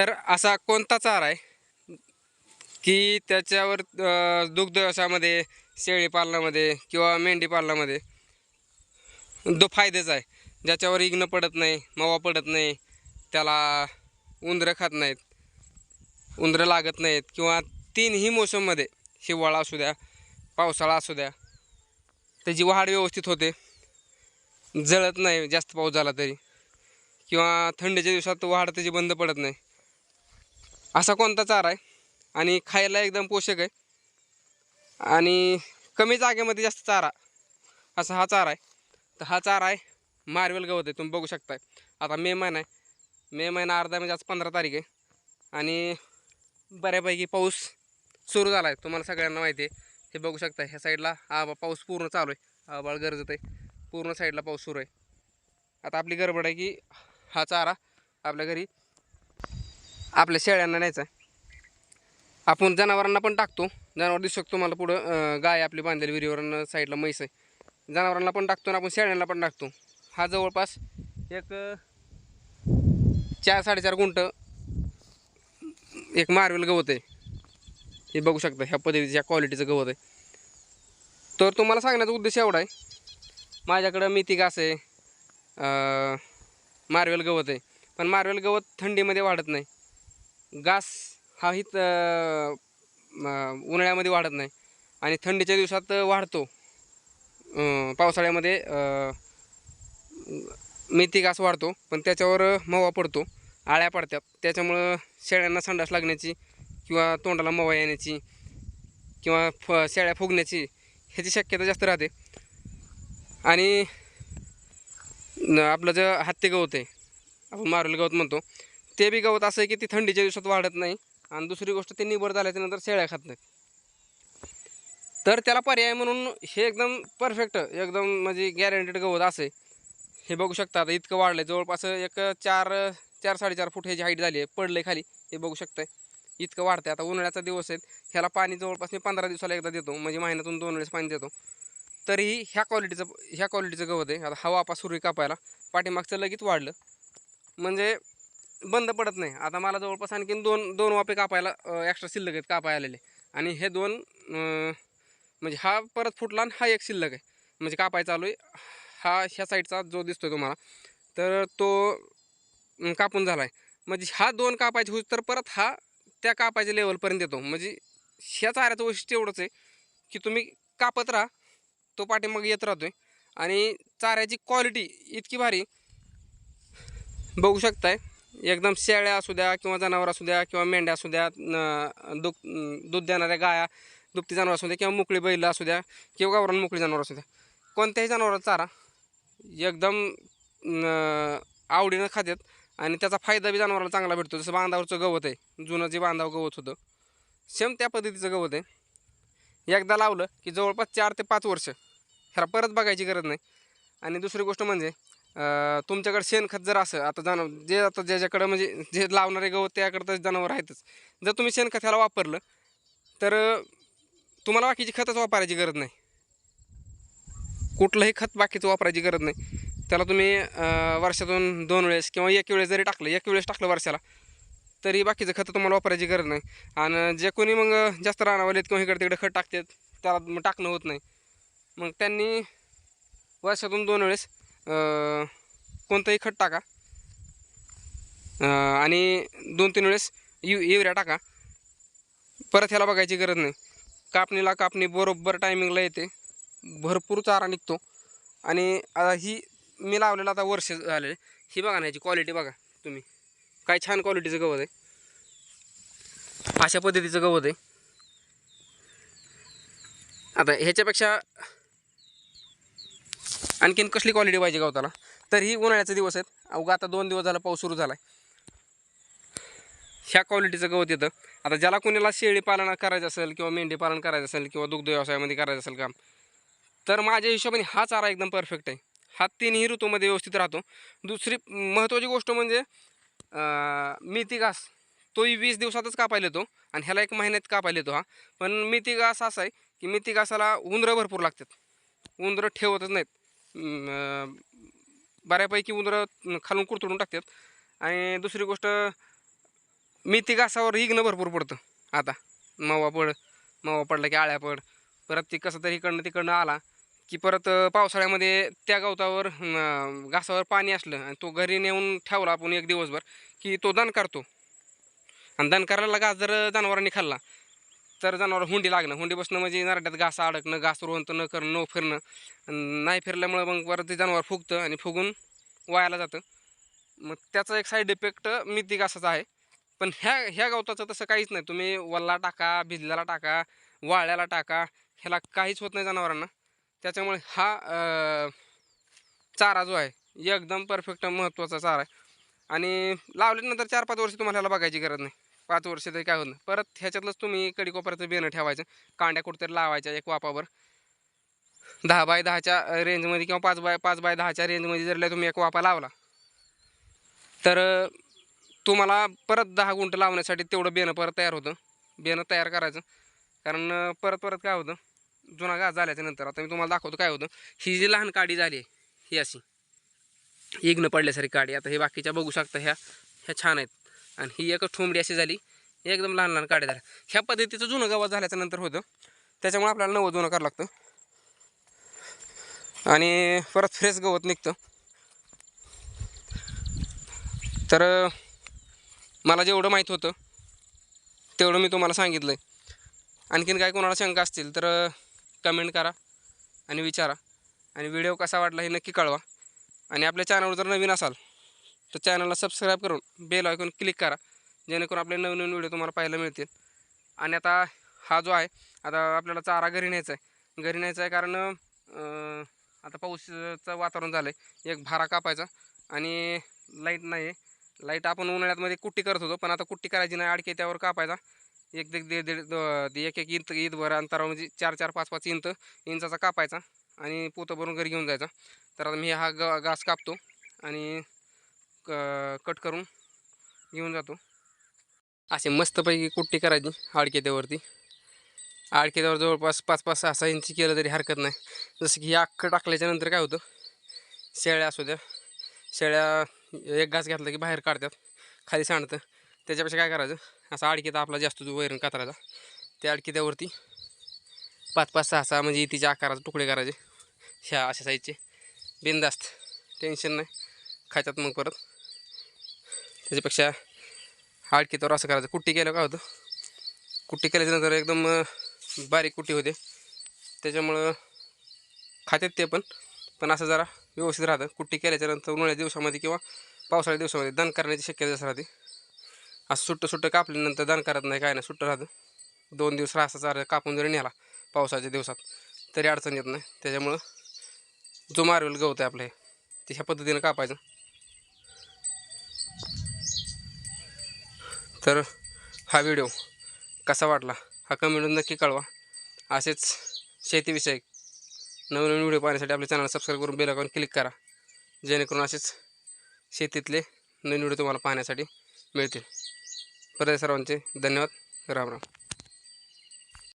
तर असा कोणता चारा आहे? की त्याच्यावर दुग्धव्यवसायामध्ये दुग्ध व्यवसायामध्ये शेळी पालनामध्ये किंवा मेंढी पालनामध्ये दो फायद्याचा आहे ज्याच्यावर इग्न पडत नाही मवा पडत नाही त्याला उंदरं खात नाहीत उंदरं लागत नाहीत किंवा तीनही मोसममध्ये हिवाळा असू द्या पावसाळा असू द्या त्याची वाढ व्यवस्थित होते जळत नाही जास्त पाऊस झाला तरी किंवा थंडीच्या दिवसात वाढ त्याची बंद पडत नाही. असा कोणता चारा आहे? आणि खायला एकदम पोषक आहे. आणि कमी जागेमध्ये जास्त चारा असा हा चारा आहे. तर हा चारा आहे मार्वेल गवत आहे. तुम्ही बघू शकताय. आता मे महिना आहे. मे महिना अर्धा म्हणजे आज पंधरा तारीख आहे. आणि बऱ्यापैकी पाऊस सुरू झाला आहे तुम्हाला सगळ्यांना माहिती आहे. हे बघू शकता ह्या साईडला आबा पाऊस पूर्ण चालू आहे. आबाळ गरजत आहे पूर्ण साईडला पाऊस सुरू आहे. आता आपली गडबड आहे की हा चारा आपल्या घरी आपल्या शेळ्यांना न्यायचा आपण जनावरांना पण टाकतो. जनावर दिसू शकतो मला पुढं गाय आपली बांधलेली विहिरीवरनं साईडला म्हैस आहे. जनावरांना पण टाकतो आणि आपण शेळ्यांना पण टाकतो. हा जवळपास एक चार साडेचार गुंट एक मार्वेल गवत आहे. हे बघू शकता ह्या पद्धतीच्या क्वालिटीचं गवत आहे. तर तुम्हाला सांगण्याचा उद्देश एवढा आहे. माझ्याकडं मेथी घास आहे मार्वेल गवत आहे. पण मार्वेल गवत थंडीमध्ये वाढत नाही. घास हा ही उन्हाळ्यामध्ये वाढत नाही. आणि थंडीच्या दिवसात वाढतो. पावसाळ्यामध्ये मेथी घास वाढतो पण त्याच्यावर मवा पडतो. आळ्या पडतात. त्याच्यामुळं शेळ्यांना संडास लागण्याची किंवा तोंडाला मवा येण्याची किंवा फ शेळ्या फुगण्याची ह्याची शक्यता जास्त राहते. आणि न- आपलं जे हत्ती गवत आहे आपण मारुल गवत म्हणतो ते बी गवत असं आहे की ती थंडीच्या दिवसात वाढत नाही. आणि दुसरी गोष्ट ते निबर झाल्याच्यानंतर शेळ्या खात नाही तर त्याला पर्याय म्हणून हे एकदम परफेक्ट एकदम म्हणजे गॅरंटेड गवत असं आहे. हे बघू शकता आता इतकं वाढलं आहे जवळपास एक चार चार साडेचार फूट ह्याची हाईट झाली आहे. पडलं खाली. हे बघू शकताय. इतकं वाढतं आता उन्हाळ्याचा दिवस आहे. ह्याला पाणी जवळपास मी पंधरा दिवसाला एकदा देतो. म्हणजे महिन्यातून दोन वेळेस पाणी देतो. तरीही ह्या क्वालिटीचं ह्या क्वालिटीचं गवत आहे. आता हवा आपा सुरू आहे कापायला पाठीमागचं लगेच वाढलं. म्हणजे बंद पडत नाही. आता मला जवळपास आणखीन दोन दोन वापे कापायला एक्स्ट्रा शिल्लक आहेत कापाय आलेले. आणि हे दोन म्हणजे हा परत फुटला आणि हा एक शिल्लक आहे. म्हणजे कापाय चालू आहे. हा ह्या साईडचा जो दिसतोय तुम्हाला तर तो कापून झाला आहे म्हणजे हा दोन कापायचे होईल तर परत हा त्या कापायच्या लेवलपर्यंत येतो. म्हणजे ह्या चाऱ्याचं वैशिष्ट्य एवढंच आहे की तुम्ही कापत राहा तो पाठीमागे येत राहतो आहे आणि चाऱ्याची क्वालिटी इतकी भारी बघू शकताय. एकदम शेळ्या असू द्या किंवा जनावर असू द्या किंवा मेंढ्या असू द्या न- दूध देणाऱ्या गाया दुभती जनावर असू द्या किंवा मोकळी बैल असू द्या किंवा गावरान मोकळी जनावर असू द्या कोणत्याही जनावराचा चारा. एकदम आवडीनं खात्यात आणि त्याचा फायदा बी जनावराला चांगला भेटतो. जसं बांधावरचं गवत आहे जुनं जे बांधाव गवत होतं सेम त्या पद्धतीचं गवत आहे. एकदा लावलं की जवळपास चार ते पाच वर्ष ह्याला परत बघायची गरज नाही. आणि दुसरी गोष्ट म्हणजे तुमच्याकडे शेणखत जर असं आता जनावर जे आता ज्याच्याकडं म्हणजे जे लावणारे गवत त्याकडं तर जनावर आहेतच. जर तुम्ही शेणखत ह्याला वापरलं तर तुम्हाला बाकीची खतच वापरायची गरज नाही. कुठलंही खत बाकीचं वापरायची गरज नाही. त्याला तुम्ही वर्षातून दोन वेळेस किंवा एक वेळेस जरी टाकलं एक वेळेस टाकलं वर्षाला तरी बाकीचं खतं तुम्हाला वापरायची गरज नाही. आणि जे कोणी मग जास्त राहणावालेत किंवा इकडे तिकडे खत टाकतात त्याला मग टाकणं होत नाही. मग त्यांनी वर्षातून दोन वेळेस कोणतंही खत टाका. आणि दोन तीन वेळेस यु युरिया टाका. परत ह्याला बघायची गरज नाही. कापणीला कापणी बरोबर टायमिंगला येते. भरपूर चारा निघतो. आणि आता ही मी लावलेलं आता वर्ष झाले ही बघा ना ह्याची क्वालिटी बघा तुम्ही. काय छान क्वालिटीचं गवत आहे. अशा पद्धतीचं गवत आहे. आता ह्याच्यापेक्षा आणखीन कसली क्वालिटी पाहिजे गवताला? तर ही उन्हाळ्याचे दिवस आहेत. अवघा आता दोन दिवस झाला पाऊस सुरू झाला आहे ह्या क्वालिटीचं गवत येतं. आता ज्याला कोणाला शेळी पालन करायचं असेल किंवा मेंढी पालन करायचं असेल किंवा दुग्ध व्यवसायामध्ये करायचं असेल काम तर माझ्या हिशोबाने हा चारा एकदम परफेक्ट आहे. हा तीनही ऋतूमध्ये व्यवस्थित राहतो. दुसरी महत्त्वाची गोष्ट म्हणजे मेथी घास. तोही वीस दिवसातच कापायला येतो आणि ह्याला एक महिन्यात कापायला येतो हा. पण मेथी घास असा आहे की मेथी घासाला उंदरं भरपूर लागतात. उंदरं ठेवतच नाहीत. बऱ्यापैकी उंदरं खालून कुरतडून टाकतात. आणि दुसरी गोष्ट मेथी घासावर इगणं भरपूर पडतं. आता मावा पड मावा पडला की आळ्या पड परत ती कसं तरी इकडनं तिकडनं आला की परत पावसाळ्यामध्ये त्या गवतावर घासावर पाणी असलं आणि तो घरी नेऊन ठेवला आपण एक दिवसभर की तो दण करतो आणि दण करायला घास जर जनावरांनी खाल्ला. तर जनावर हुंडी लागणं. हुंडी बसणं म्हणजे नरड्यात घास अडकणं घास रोवंत न करणं न फिरणं. नाही फिरल्यामुळं मग परत ते जनावर फुगतं आणि फुगून वायाला जातं. मग त्याचा एक साईड इफेक्ट मिती घासाचा आहे. पण ह्या ह्या गवताचं तसं काहीच नाही. तुम्ही वल्ला टाका भिजल्याला टाका वाळ्याला टाका ह्याला काहीच होत नाही जनावरांना. त्याच्यामुळे हा चारा जो आहे एकदम परफेक्ट महत्त्वाचा चारा आहे. आणि लावल्यानंतर चार पाच वर्ष तुम्हाला ह्याला बघायची गरज नाही. पाच वर्ष तरी काय होत नाही. परत ह्याच्यातलंच तुम्ही कडीकोपऱ्याचं बेणं ठेवायचं कांड्या कुठेतरी लावायच्या एक वापावर. दहा बाय दहाच्या रेंजमध्ये किंवा पाच बाय पाच बाय दहाच्या रेंजमध्ये जर तुम्ही एक वापा लावला तर तुम्हाला परत दहा गुंठ लावण्यासाठी तेवढं बेणं परत तयार होतं. बेणं तयार करायचं. कारण परत परत काय होतं जुना घास झाल्याच्यानंतर. आता मी तुम्हाला दाखवतो काय होतं. ही जी लहान काडी झाली आहे, ही अशी. इग्न पडल्यासारखी काडी. आता हे बाकीच्या बघू शकता ह्या ह्या छान आहेत. आणि ही एक ठोंबडी अशी झाली एकदम लहान लहान काड्या झाल्या. ह्या पद्धतीचं जुनं गवत झाल्याच्यानंतर होतं. त्याच्यामुळे आपल्याला नवं जुनं करावं लागतं. आणि परत फ्रेश गवत निघतं. तर मला जेवढं माहीत होतं तेवढं मी तुम्हाला सांगितलं आहे आणखीन काय कोणाला शंका असतील तर कमेंट करा आणि विचारा. आणि व्हिडिओ कसा वाटला हे नक्की कळवा. आणि आपल्या चॅनलवर जर नवीन असाल तर चॅनलला सबस्क्राईब करून बेल ऐकून क्लिक करा जेणेकरून आपले नवीन नवीन व्हिडिओ तुम्हाला पाहायला मिळतील. आणि आता हा जो आहे आता आपल्याला चारा घरी न्यायचा आहे. घरी न्यायचा आहे कारण आता पाऊसचं वातावरण झालं आहे एक भारा कापायचा आणि लाइट नाही आहे. लाइट आपण उन्हाळ्यातमध्ये कुट्टी करत होतो पण आता कुट्टी करायची नाही अडके त्यावर कापायचा. एक दीड दीड दीड द- एक एक इंच ईदभर अंतरावर म्हणजे चार चार पाच पाच इंच इंचाचा कापायचा आणि पोतं भरून घरी घेऊन जायचा. तर आता मी हा ग घास कापतो आणि क कट करून घेऊन जातो. असे मस्तपैकी कुट्टी करायची आडकेत्यावरती. आडकेत्यावर जवळपास पाच पाच सहा सहा इंची केलं तरी हरकत नाही. जसं की हे अख्खं टाकल्याच्या नंतर काय होतं? शेळ्या असू द्या. शेळ्या एक घास घातला की बाहेर काढतात. खाली सांडतं. त्याच्यापेक्षा काय करायचं? असा अडकिता आपला जास्त जो वैरण कातरायचा त्या अडकित्यावरती पाच पाच सहा सहा म्हणजे तिच्या आकाराचे तुकडे करायचे. ह्या अशा साईजचे बिनदास्त टेन्शन नाही. खायच्यात मग परत. त्याच्यापेक्षा अडकित्यावर असं करायचं. कुट्टी केलं का होतं? कुट्टी केल्याच्यानंतर एकदम बारीक कुट्टी होते. त्याच्यामुळं खात्यात ते पण पण असं जरा व्यवस्थित राहतं. कुट्टी केल्याच्यानंतर उन्हाळ्या दिवसामध्ये किंवा पावसाळ्या दिवसामध्ये दण करण्याची शक्यता जास्त राहते. असं सुट्टं सुट्टं कापल्यानंतर दण करत नाही काय नाही सुट्टं राहतं. दोन दिवस राहसा चार कापून जरी नेला पावसाच्या दिवसात तरी अडचण येत नाही. त्याच्यामुळं जो मारवेल गवत आहे आपलं हे ते ह्या पद्धतीनं कापायचं. तर हा व्हिडिओ कसा वाटला हा कमेंटून नक्की कळवा. असेच शेतीविषयक नवीन नवीन व्हिडिओ पाहण्यासाठी आपल्या चॅनल सबस्क्राईब करून बेल क्लिक करा. जेणेकरून असेच शेतीतले नवीन व्हिडिओ तुम्हाला पाहण्यासाठी मिळतील. परत सर्वांचे. धन्यवाद. राम राम.